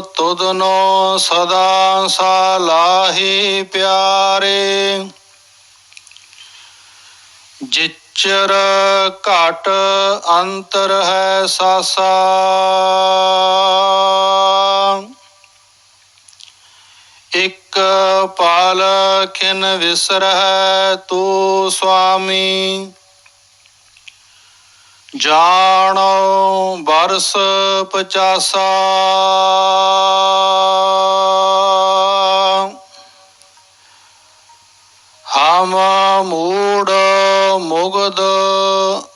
ਤੁਧਨੋ ਸਦਾ ਸਲਾਹੀ ਪਿਆਰੇ। ਜਿਚਰ ਘਟ ਅੰਤਰ ਹੈ ਸਾਸਾ। ਇਕ ਪਾਲ ਖਿਨ ਵਿਸਰਹਿ ਤੂ ਸੁਆਮੀ ਜਾਣੋ ਬਰਸ ਪਚਾਸਾ। ਹਮ ਮੂੜ ਮੁਗਦ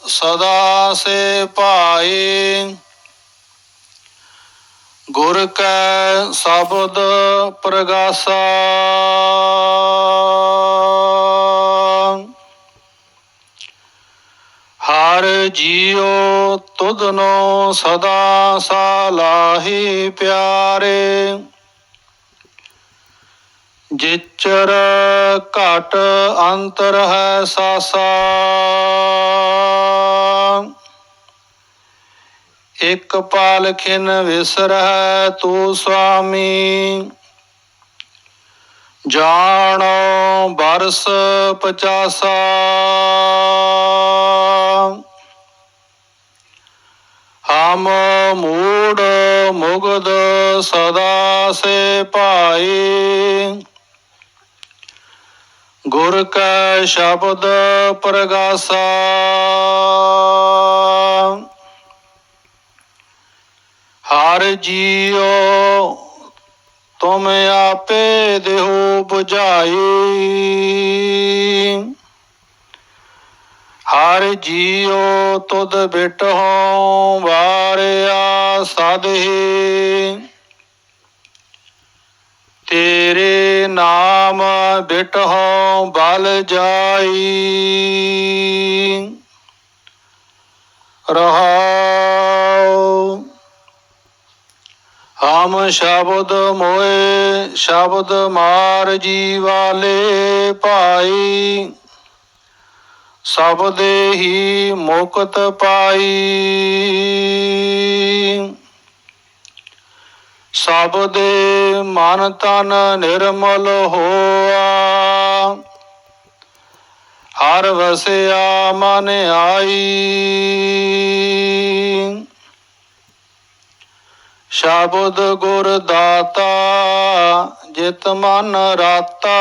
ਸਦਾ ਸੇ ਭਾਈ। ਗੁਰ ਕੈ ਸ਼ਬਦ ਪ੍ਰਗਾਸਾ। ਜੀਉ ਤੁਧਨੋ ਸਦਾ ਸਾਲਾਹੀ ਪਿਆਰੇ। ਜਿਚਰ ਘਟ ਅੰਤਰ ਹੈ ਸਾਸਾ। ਇਕ ਪਾਲ ਖਿਨ ਵਿਸਰਹਿ ਤੂ ਸੁਆਮੀ ਜਾਣੋ ਬਰਸ 50 ਭ੍ਰਮ ਮੂੜ ਮੁਗਦ ਸਦਾ ਸੇ ਭਾਈ। ਗੁਰ ਕਾ ਸ਼ਬਦ ਪ੍ਰਗਾਸਾ। ਹਰ ਜੀਉ ਤੁਮ ਆਪੇ ਦੇਹੁ 부ਝਾਈ ਹਰ ਜੀਉ ਤੁਧ ਬਿਟਹੁ ਵਾਰਿਆ ਸਦਹੀ ਤੇਰੇ ਨਾਮ ਬਿਟਹੁ ਬਲ ਜਾਈ। ਰਹਾਉ। ਹਮ ਸ਼ਬਦ ਮੋਏ ਸ਼ਬਦ ਮਾਰ ਜੀ ਵਾਲੇ ਭਾਈ। ਸਬਦੇ ਹੀ ਮੁਕਤ ਪਾਈ। ਸਬਦੇ ਮਨ ਤਨ ਨਿਰਮਲ ਹੋਆ। ਹਰ ਵਸਿਆ ਮਨ ਆਈ। ਸ਼ਬਦ ਗੁਰ ਦਾਤਾ ਜਿਤ ਮਨ ਰਾਤਾ।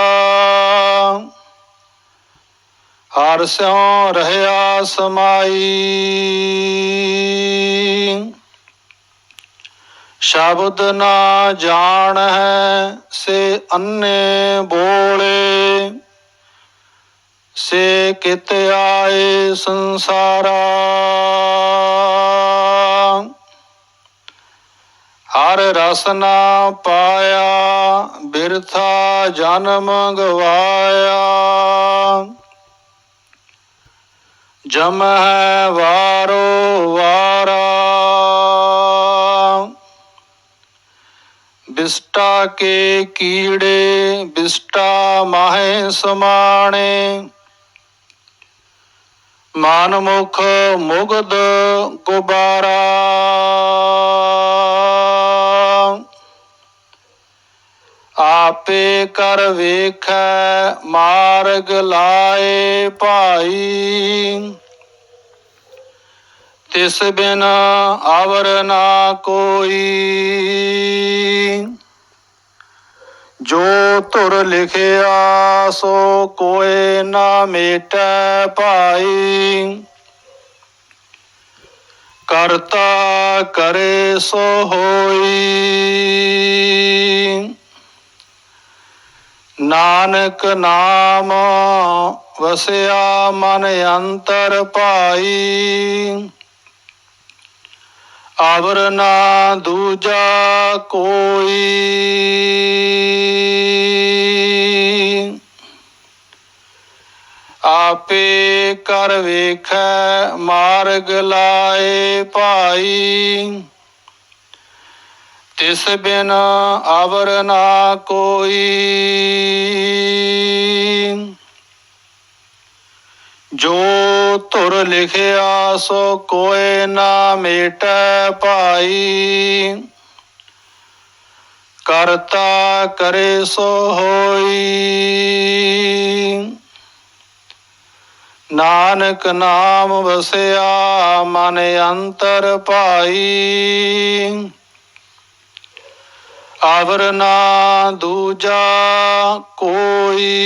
ਹਰ ਸਿਉ ਰਹਿਆ ਸਮਾਈ। ਸ਼ਬਦ ਨਾ ਜਾਣ ਹੈ ਸੇ ਅੰਨੇ ਬੋਲੇ। ਸੇ ਕਿਤ ਆਏ ਸੰਸਾਰਾ। ਹਰ ਰਸ ਨਾ ਪਾਇਆ, ਬਿਰਥਾ ਜਨਮ ਗਵਾਇਆ। ਜਮ ਹੈ ਵਾਰੋ ਵਾਰਾ। ਬਿਸਟਾ ਕੇ ਕੀੜੇ, ਬਿਸਟਾ ਮਾਹੇ ਸਮਾਣੇ। ਮਨ ਮੁਖ ਮੁਗਦ ਗੁਬਾਰਾ। ਆਪੇ ਕਰ ਵੇਖੈ, ਮਾਰਗ ਲਾਏ ਭਾਈ। ਤਿਸ ਬਿਨ ਅਵਰ ਨਾ ਕੋਈ। ਜੋ ਤੁਰ ਲਿਖਿਆ, ਸੋ ਕੋਏ ਨਾ ਮੇਟੈ ਭਾਈ। ਕਰਤਾ ਕਰੇ ਸੋ ਹੋਈ। ਨਾਨਕ ਨਾਮ ਵਸਿਆ ਮਨ ਅੰਤਰ ਪਾਈ ਆਵਰ ਨਾ ਦੂਜਾ ਕੋਈ। ਆਪੇ ਕਰ ਵੇਖੈ, ਮਾਰਗ ਲਾਏ ਭਾਈ। ਤਿਸ ਬਿਨ ਆਵਰ ਨਾ ਕੋਈ ਜੋ ਧੁਰ ਲਿਖਿਆ ਸੋ ਕੋਏ ਨਾ ਮੇਟੈ ਭਾਈ। ਕਰਤਾ ਕਰੇ ਸੋ ਹੋਈ। ਨਾਨਕ ਨਾਮ ਵਸਿਆ ਮਨ ਅੰਤਰ ਭਾਈ। ਆਵਰ ਨਾ ਦੂਜਾ ਕੋਈ।